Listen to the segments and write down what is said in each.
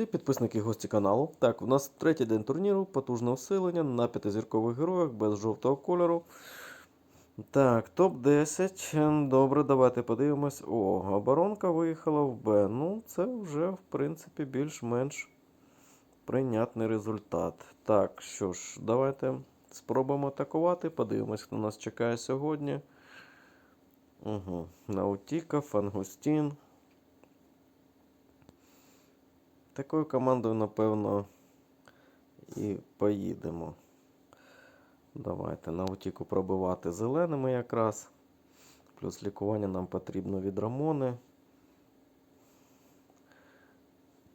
друзі, підписники гості каналу. Так, у нас третій день турніру, потужне усилення на п'ятизіркових героях без жовтого кольору. Так, топ-10. Добре, давайте подивимось. О, оборонка виїхала в Б. Ну, це вже, в принципі, більш-менш прийнятний результат. Так, що ж, давайте спробуємо атакувати. Подивимось, хто нас чекає сьогодні. Угу. Наутіка, Фангустін. Такою командою, напевно, і поїдемо. Давайте на утіку пробивати зеленими якраз. Плюс лікування нам потрібно від Рамони.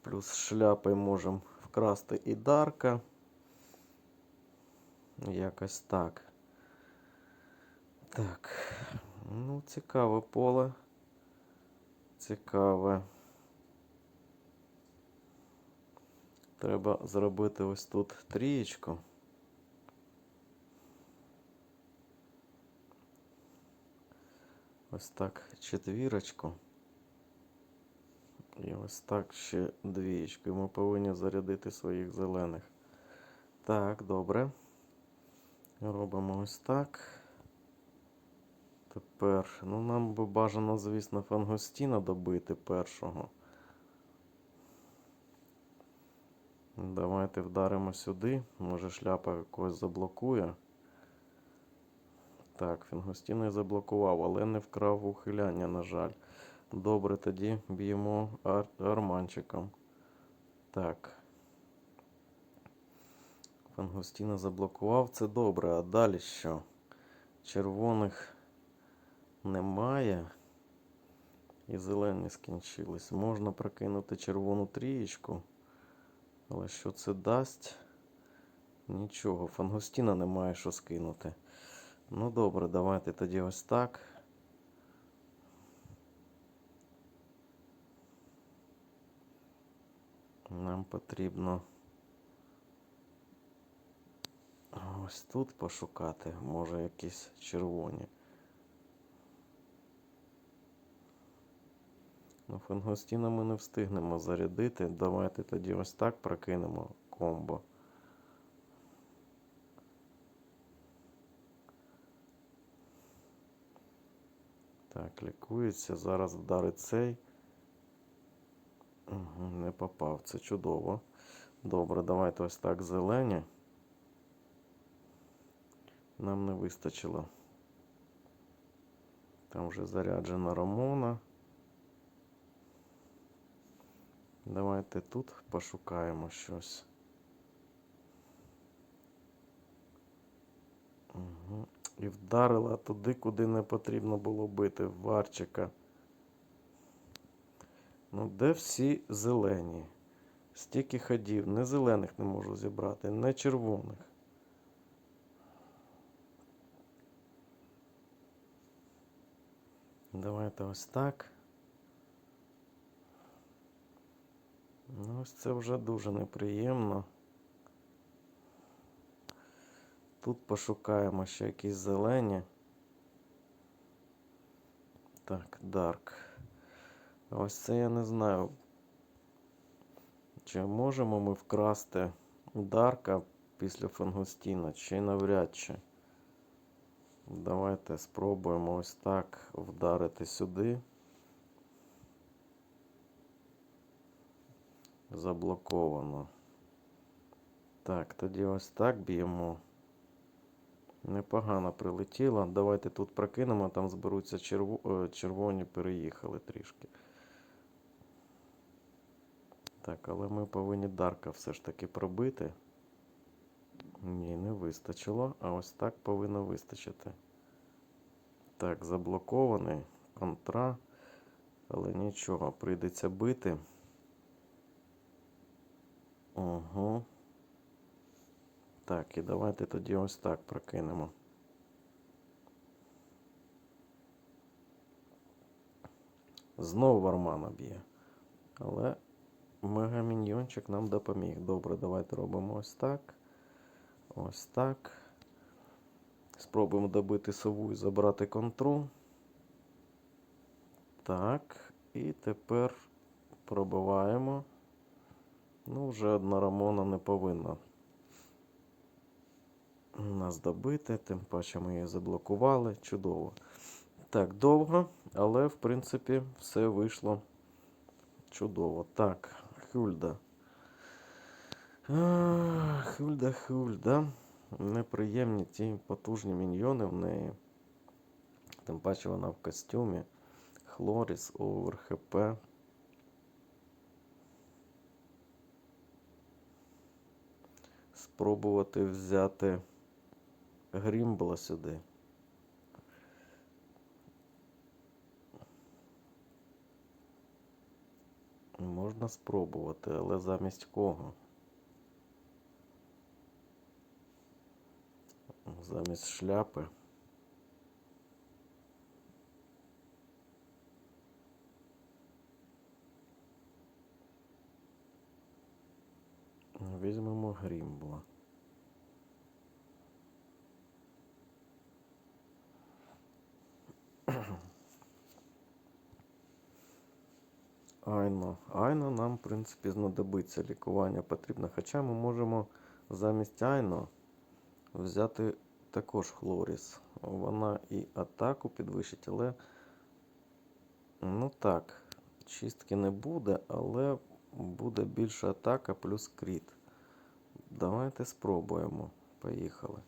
Плюс шляпи можемо вкрасти і Дарка. Якось так. Так. Ну, цікаве поле. Цікаве. Треба зробити ось тут трієчку. Ось так четвірочку. І ось так ще двієчку. І ми повинні зарядити своїх зелених. Так, добре. Робимо ось так. Тепер, ну нам би бажано, звісно, фангостіна добити першого. Давайте вдаримо сюди. Може шляпа когось заблокує. Так, Фінгостін і заблокував, але не вкрав ухиляння, на жаль. Добре, тоді б'ємо ар арманчиком. Так. Фангостіна заблокував, це добре. А далі що? Червоних немає. І зелені скінчились. Можна прокинути червону трієчку. Але що це дасть? Нічого. Фангустіна немає що скинути. Ну добре, давайте тоді ось так. Нам потрібно ось тут пошукати, може якісь червоні. Ну, фангостіна ми не встигнемо зарядити. Давайте тоді ось так прокинемо комбо. Так, лікується. Зараз вдарить цей. Угу, не попав. Це чудово. Добре, давайте ось так зелені. Нам не вистачило. Там вже заряджена Рамона. Давайте тут пошукаємо щось. Угу. І вдарила туди, куди не потрібно було бити Варчика. Ну, де всі зелені? Стільки ходів. Не зелених не можу зібрати, не червоних. Давайте ось так. Ну, ось це вже дуже неприємно. Тут пошукаємо ще якісь зелені. Так, Дарк. Ось це я не знаю. Чи можемо ми вкрасти Дарка після Фангустіна, чи навряд чи. Давайте спробуємо ось так вдарити сюди. Заблоковано. Так, тоді ось так б'ємо. Непогано прилетіло. Давайте тут прокинемо, там зберуться черво... е, червоні, переїхали трішки. Так, але ми повинні Дарка все ж таки пробити. Ні, не вистачило. А ось так повинно вистачити. Так, заблокований. Контра. Але нічого, прийдеться бити. Угу. Так, і давайте тоді ось так прокинемо. Знову вармана б'є. Але мегаміньйончик нам допоміг. Добре, давайте робимо ось так. Ось так. Спробуємо добити сову і забрати контру. Так. І тепер пробиваємо. Ну, вже одна Рамона не повинна нас добити, тим паче ми її заблокували. Чудово. Так, довго, але в принципі все вийшло чудово. Так, Хюльда. А, Хюльда, Хюльда. Неприємні ті потужні міньйони в неї. Тим паче вона в костюмі. Хлоріс, овер ХП. Спробувати взяти Грімбла сюди. Можна спробувати, але замість кого? Замість шляпи. Грімбла. Айно. Айно нам, в принципі, знадобиться лікування потрібно. Хоча ми можемо замість Айно взяти також Хлоріс. Вона і атаку підвищить, але. Ну так, чистки не буде, але буде більша атака плюс кріт. Давайте спробуємо. Поїхали.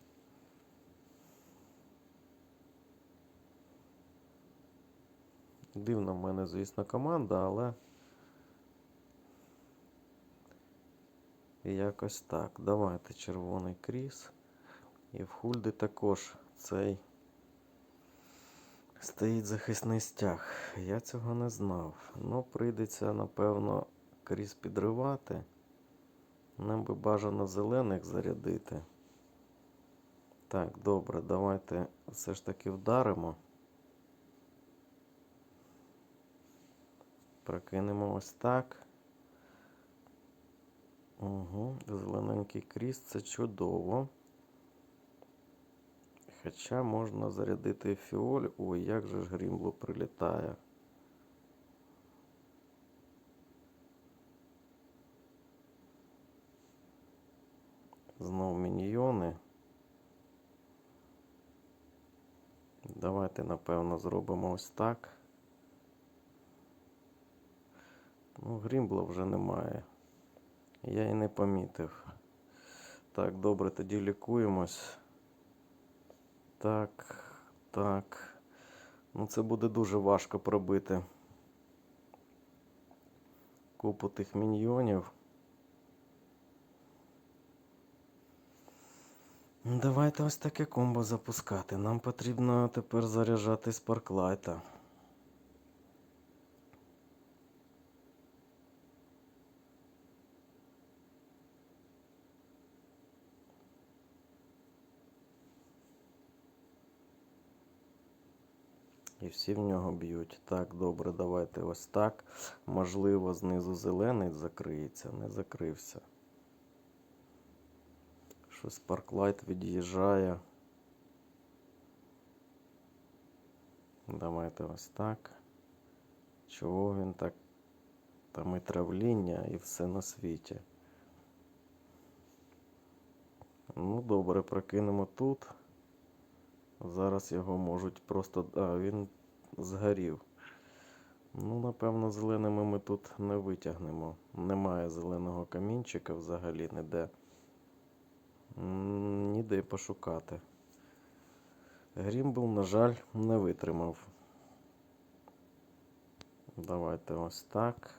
Дивна в мене, звісно, команда, але. Якось так. Давайте червоний кріс. І в Хульди також цей стоїть захисний стяг. Я цього не знав. Ну, прийдеться, напевно, кріс підривати. Нам би бажано зелених зарядити. Так, добре, давайте все ж таки вдаримо. Прокинемо ось так. Угу, зелененький кріс, це чудово. Хоча можна зарядити фіоль. Ой, як же ж Грімблу прилітає. Знову міньйони. Давайте, напевно, зробимо ось так. Ну, Грімбла вже немає. Я і не помітив. Так, добре, тоді лікуємось. Так, так. Ну, це буде дуже важко пробити купу тих міньйонів. Давайте ось таке комбо запускати. Нам потрібно тепер заряджати спарклайта. І всі в нього б'ють. Так, добре, давайте ось так. Можливо, знизу зелений закриється, не закрився. Щось Парклайт від'їжджає. Давайте ось так. Чого він так? Там і травління, і все на світі. Ну, добре, прокинемо тут. Зараз його можуть просто. А, він згорів. Ну, напевно, зеленими ми тут не витягнемо. Немає зеленого камінчика взагалі ніде. Ніде пошукати. Грімбл, на жаль, не витримав. Давайте ось так.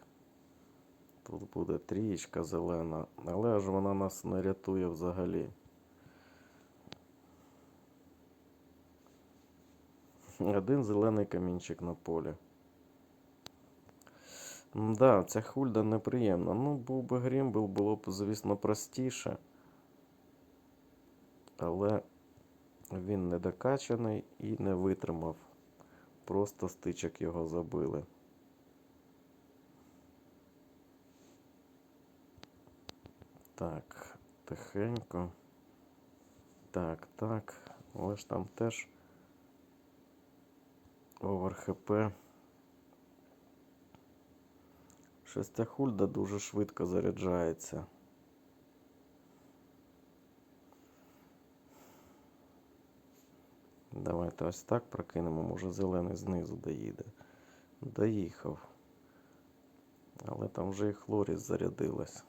Тут буде трієчка зелена, але ж вона нас не рятує взагалі. Один зелений камінчик на полі. Да, ця хульда неприємна. Ну, був би Грімбл, було б, звісно, простіше. Але він не докачаний і не витримав. Просто стичок його забили. Так, тихенько. Так, так. Але ж там теж овер ХП. Ця дуже швидко заряджається. Давайте ось так прокинемо, може зелений знизу доїде. Доїхав. Але там вже і Хлоріс зарядилась.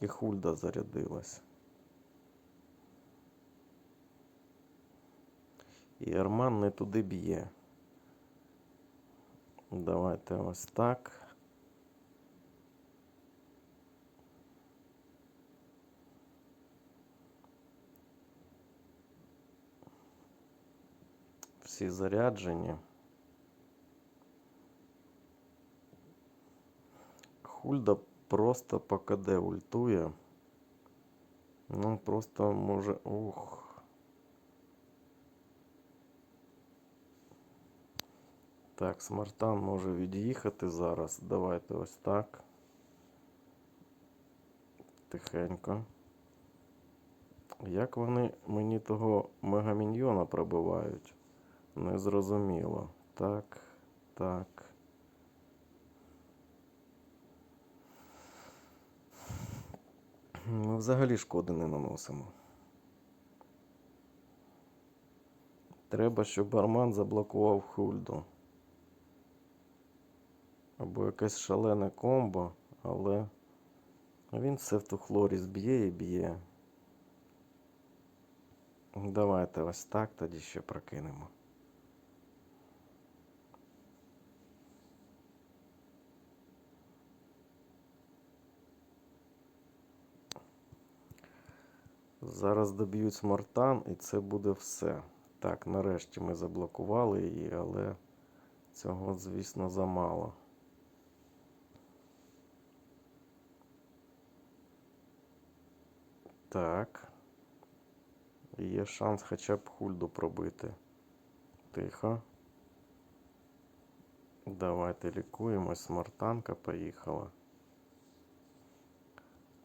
І Хульда зарядилась. І Арман не туди б'є. Давайте ось так. Всі заряджені. Хульда просто по КД ультує. Ну, просто може. Ух. Так, смартан може від'їхати зараз. Давайте ось так. Тихенько. Як вони мені того мегаміньйона пробивають? Незрозуміло. Так, так. Ми взагалі шкоди не наносимо. Треба, щоб Арман заблокував хульду. Або якесь шалене комбо, але він все в ту хлоріс б'є і б'є. Давайте ось так тоді ще прокинемо. Зараз доб'ють смартан і це буде все. Так, нарешті ми заблокували її, але цього, звісно, замало. Так. Є шанс хоча б хульду пробити. Тихо. Давайте лікуємось. Смартанка поїхала.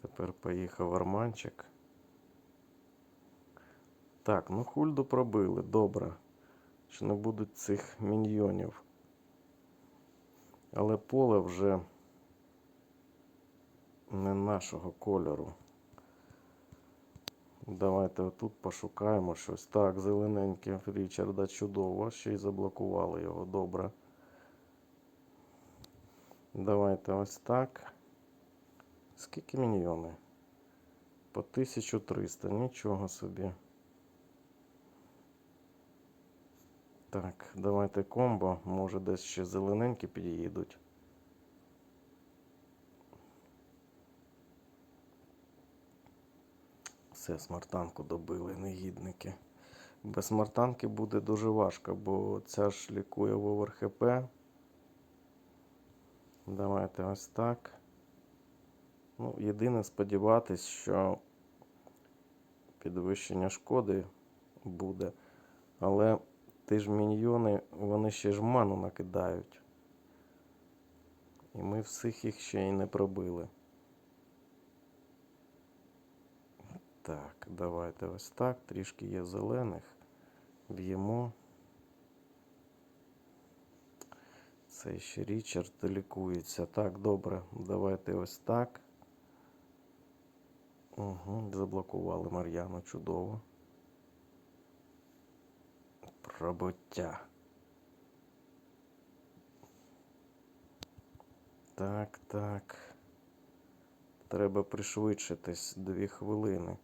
Тепер поїхав арманчик. Так, ну хульду пробили, добре. Що не будуть цих міньйонів. Але поле вже не нашого кольору. Давайте отут пошукаємо щось. Так, зелененьке Річарда чудово. Ще й заблокували його. Добре. Давайте ось так. Скільки міньйони? По 1300. Нічого собі. Так, давайте комбо. Може десь ще зелененькі під'їдуть. Все, смартанку добили, негідники. Без смартанки буде дуже важко, бо ця ж лікує в овер ХП. Давайте ось так. Ну, єдине сподіватись, що підвищення шкоди буде. Але ті ж міньйони, вони ще ж ману накидають. І ми всіх їх ще й не пробили. Так, давайте ось так. Трішки є зелених. Б'ємо. Цей ще Річард лікується. Так, добре. Давайте ось так. Угу, Заблокували Мар'яну чудово. Пробуття. Так, так. Треба пришвидшитись дві хвилини.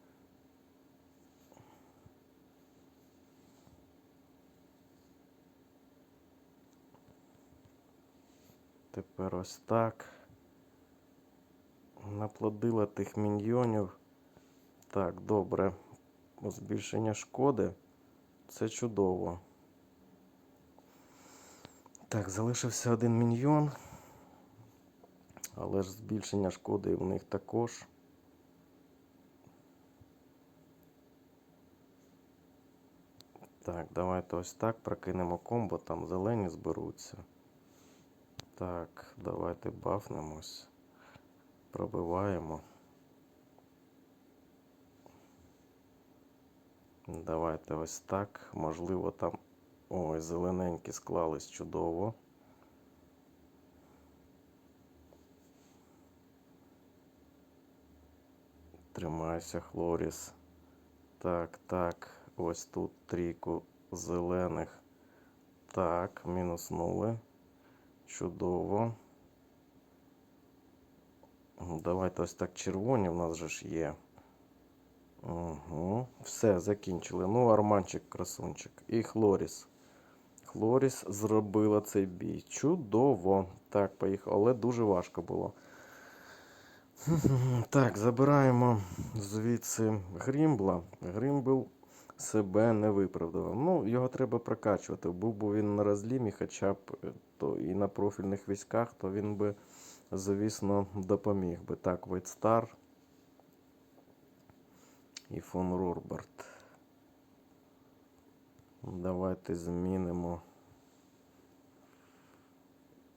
Тепер ось так. Наплодила тих міньйонів. Так, добре. Збільшення шкоди. Це чудово. Так, залишився один міньйон. Але ж збільшення шкоди в них також. Так, давайте ось так прокинемо комбо, там зелені зберуться. Так, давайте бафнемось. Пробиваємо. Давайте ось так. Можливо, там. Ой, зелененькі склались чудово. Тримайся, Хлоріс. Так, так. Ось тут трійку зелених. Так, мінус мінуснули. Чудово. Давайте ось так червоні в нас же ж є. Угу. Все, закінчили. Ну, Арманчик, красунчик. І Хлоріс. Хлоріс зробила цей бій. Чудово. Так, поїхав. Але дуже важко було. Так, забираємо звідси Грімбла. Грімбл себе не виправдав. Ну, його треба прокачувати. Був би він на розлімі, хоча б е, то і на профільних військах, то він би, звісно, допоміг би. Так, Вейтстар і фон Рорбарт. Давайте змінимо.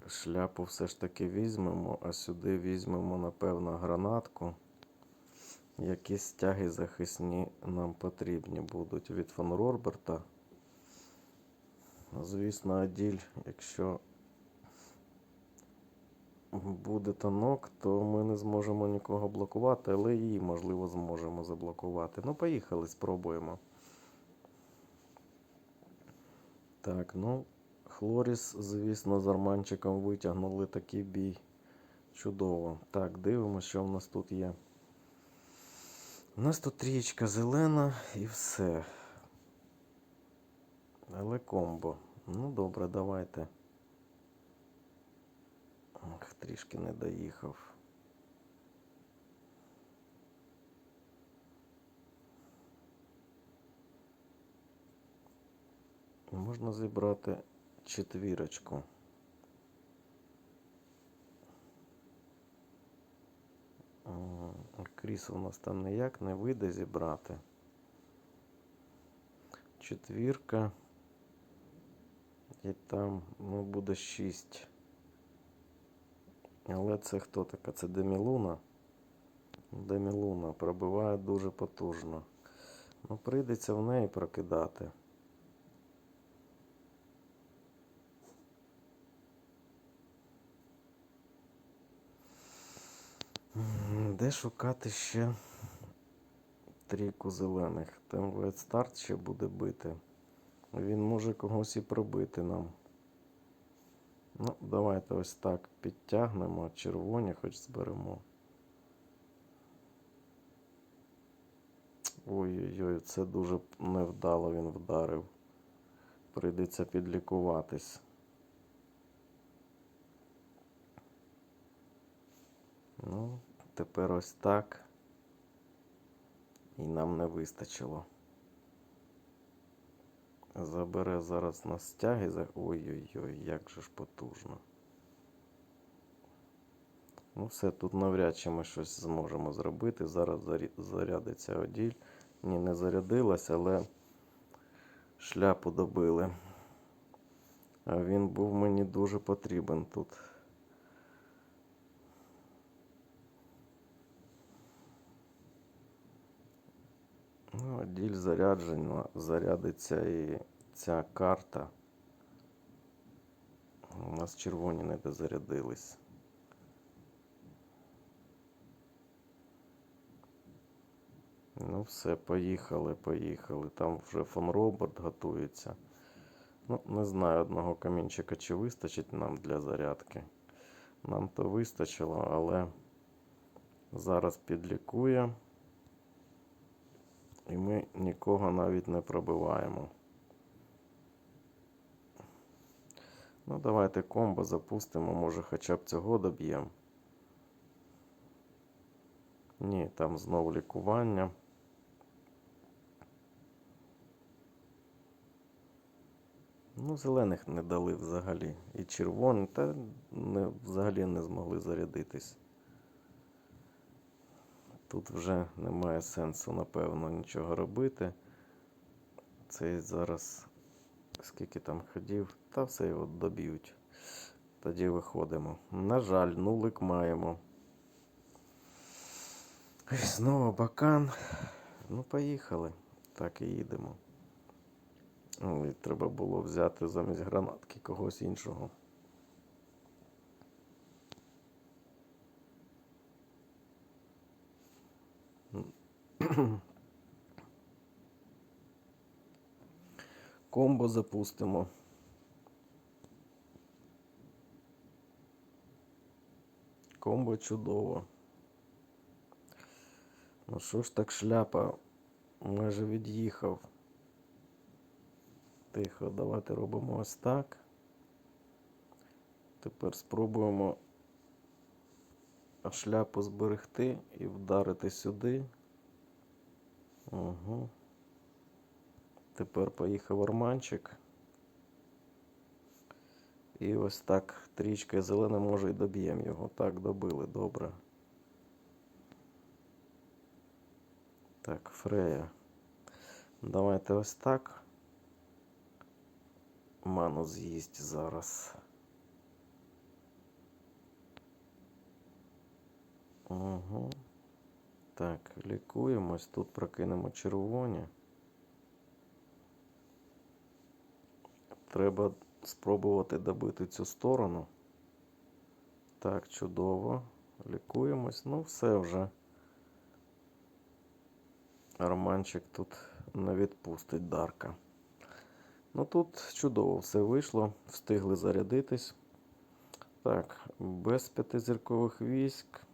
Шляпу все ж таки візьмемо, а сюди візьмемо, напевно, гранатку. Якісь стяги захисні нам потрібні будуть від фон Рорберта. Звісно, Аділь, якщо буде танок, то ми не зможемо нікого блокувати, але її, можливо, зможемо заблокувати. Ну, поїхали, спробуємо. Так, ну, Хлоріс, звісно, з Арманчиком витягнули такий бій. Чудово. Так, дивимося, що в нас тут є. У нас тут трієчка зелена і все. Але комбо. Ну добре, давайте. Ах, трішки не доїхав. Можна зібрати четвірочку. Кріс у нас там ніяк не вийде зібрати. Четвірка. І там ну, буде 6. Але це хто така? Це Демілуна. Демілуна пробиває дуже потужно. Ну, прийдеться в неї прокидати. Де шукати ще трійку зелених? Там старт ще буде бити. Він може когось і пробити нам. Ну, давайте ось так підтягнемо. Червоні хоч зберемо. Ой-ой-ой, це дуже невдало він вдарив. Прийдеться підлікуватись. Ну, тепер ось так. І нам не вистачило. Забере зараз на стяги. Ой-ой-ой, як же ж потужно. Ну все, тут навряд чи ми щось зможемо зробити. Зараз зарядиться оділь. Ні, не зарядилась, але шляпу добили. А він був мені дуже потрібен тут. Ну, діль заряджена, зарядиться і ця карта. У нас червоні не дозарядились. Ну, все, поїхали, поїхали. Там вже фон Роберт готується. Ну, не знаю одного камінчика, чи вистачить нам для зарядки. Нам то вистачило, але зараз підлікує. І ми нікого навіть не пробиваємо. Ну, давайте комбо запустимо, може хоча б цього доб'ємо. Ні, там знову лікування. Ну, зелених не дали взагалі. І червоні, та не, взагалі не змогли зарядитись. Тут вже немає сенсу, напевно, нічого робити. Цей зараз, скільки там ходів, та все його доб'ють. Тоді виходимо. На жаль, нулик маємо. Ой, Знову бакан. Ну, поїхали. Так і їдемо. Треба було взяти замість гранатки когось іншого. Комбо запустимо. Комбо чудово. Ну що ж так шляпа майже від'їхав. Тихо, давайте робимо ось так. Тепер спробуємо шляпу зберегти і вдарити сюди. Угу. Тепер поїхав арманчик. І ось так трічка зелена, може і доб'ємо його. Так, добили, добре. Так, Фрея. Давайте ось так. Ману з'їсть зараз. Угу. Так, лікуємось. Тут прокинемо червоні. Треба спробувати добити цю сторону. Так, чудово. Лікуємось. Ну, все вже. Арманчик тут не відпустить Дарка. Ну тут чудово все вийшло. Встигли зарядитись. Так, без п'ятизіркових військ.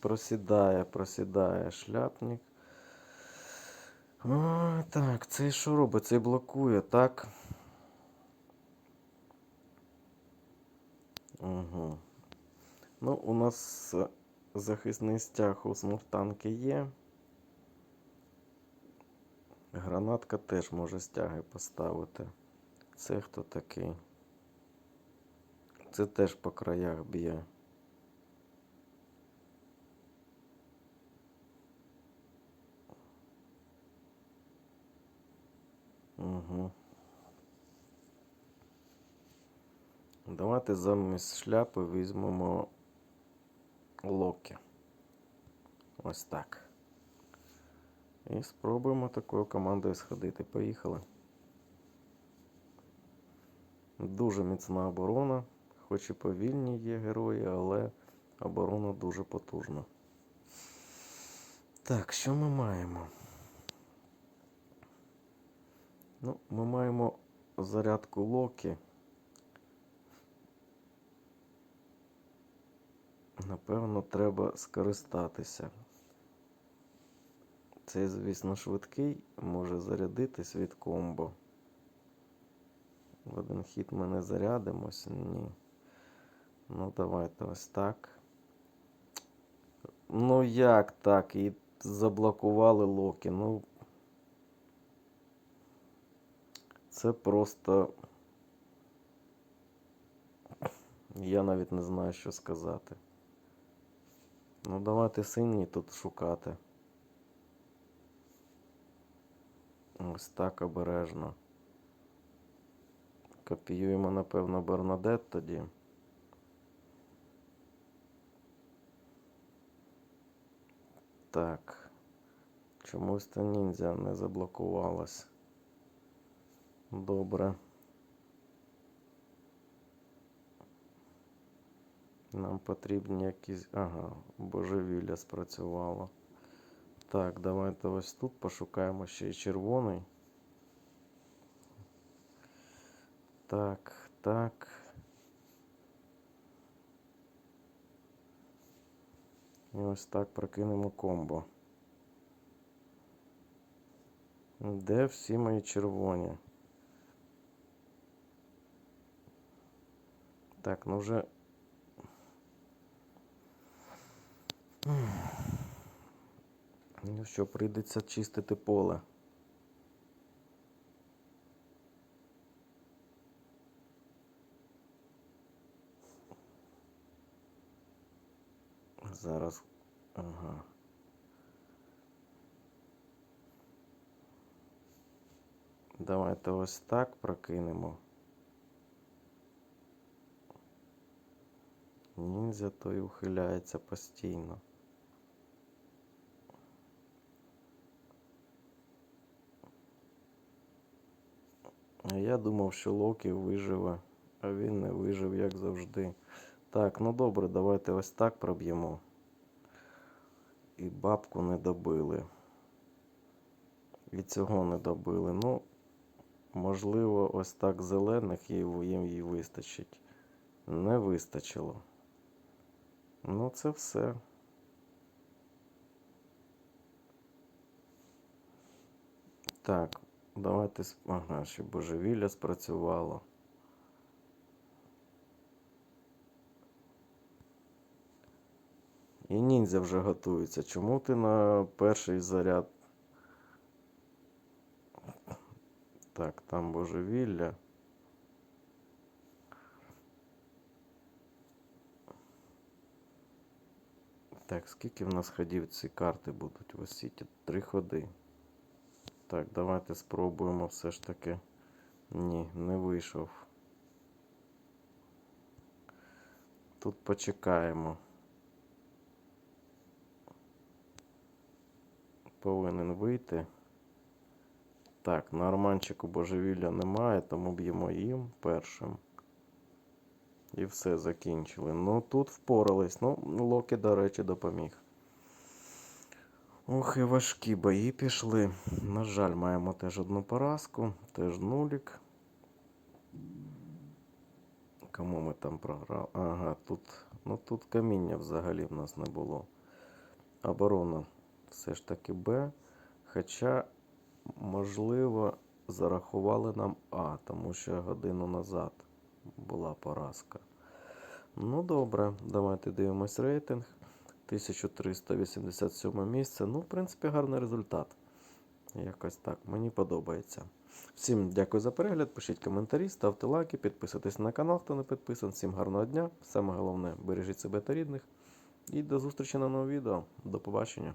Просідає, просідає шляпник. О, так, цей що робить? Цей блокує, так? Угу. Ну, у нас е, захисний стяг у смуртанки є. Гранатка теж може стяги поставити. Це хто такий? Це теж по краях б'є. Угу. Давайте замість шляпи візьмемо локі. Ось так. І спробуємо такою командою сходити. Поїхали. Дуже міцна оборона. Хоч і повільні є герої, але оборона дуже потужна. Так, що ми маємо? Ну, ми маємо зарядку Локі. Напевно, треба скористатися. Цей, звісно, швидкий, може зарядитись від комбо. В один хід ми не зарядимось, ні. Ну, давайте ось так. Ну як так? І заблокували Локі. Ну. Це просто. Я навіть не знаю, що сказати. Ну, давайте синій тут шукати. Ось так обережно. Копіюємо, напевно, Бернадет тоді. Так. Чомусь та ніндзя не заблокувалась. Добре. Нам потрібні якісь... Ага, божевілля спрацювало. Так, давайте ось тут пошукаємо ще й червоний. Так, так. І ось так прокинемо комбо. Де всі мої червоні? Так, ну вже. Ну що, прийдеться чистити поле. Зараз. Ага. Давайте ось так прокинемо. Ніндзя той ухиляється постійно. Я думав, що Локі виживе, а він не вижив, як завжди. Так, ну добре, давайте ось так проб'ємо. І бабку не добили. І цього не добили. Ну, можливо, ось так зелених їм їй вистачить. Не вистачило. Ну, це все. Так, давайте. Ага, ще божевілля спрацювало. І ніндзя вже готується. Чому ти на перший заряд? Так, там божевілля. Так, скільки в нас ходів ці карти будуть висіти? Три ходи. Так, давайте спробуємо все ж таки. Ні, не вийшов. Тут почекаємо. Повинен вийти. Так, на Арманчику божевілля немає, тому б'ємо їм першим. І все закінчили. Ну тут впорались. Ну, Локі, до речі, допоміг. Ох, і важкі бої пішли. На жаль, маємо теж одну поразку, теж нулік. Кому ми там програли? Ага, тут, ну тут каміння взагалі в нас не було. Оборона все ж таки Б. Хоча, можливо, зарахували нам А, тому що годину назад була поразка. Ну, добре, давайте дивимось рейтинг. 1387 місце. Ну, в принципі, гарний результат. Якось так. Мені подобається. Всім дякую за перегляд. Пишіть коментарі, ставте лайки, підписуйтесь на канал, хто не підписаний. Всім гарного дня. Саме головне, бережіть себе та рідних. І до зустрічі на новому відео. До побачення.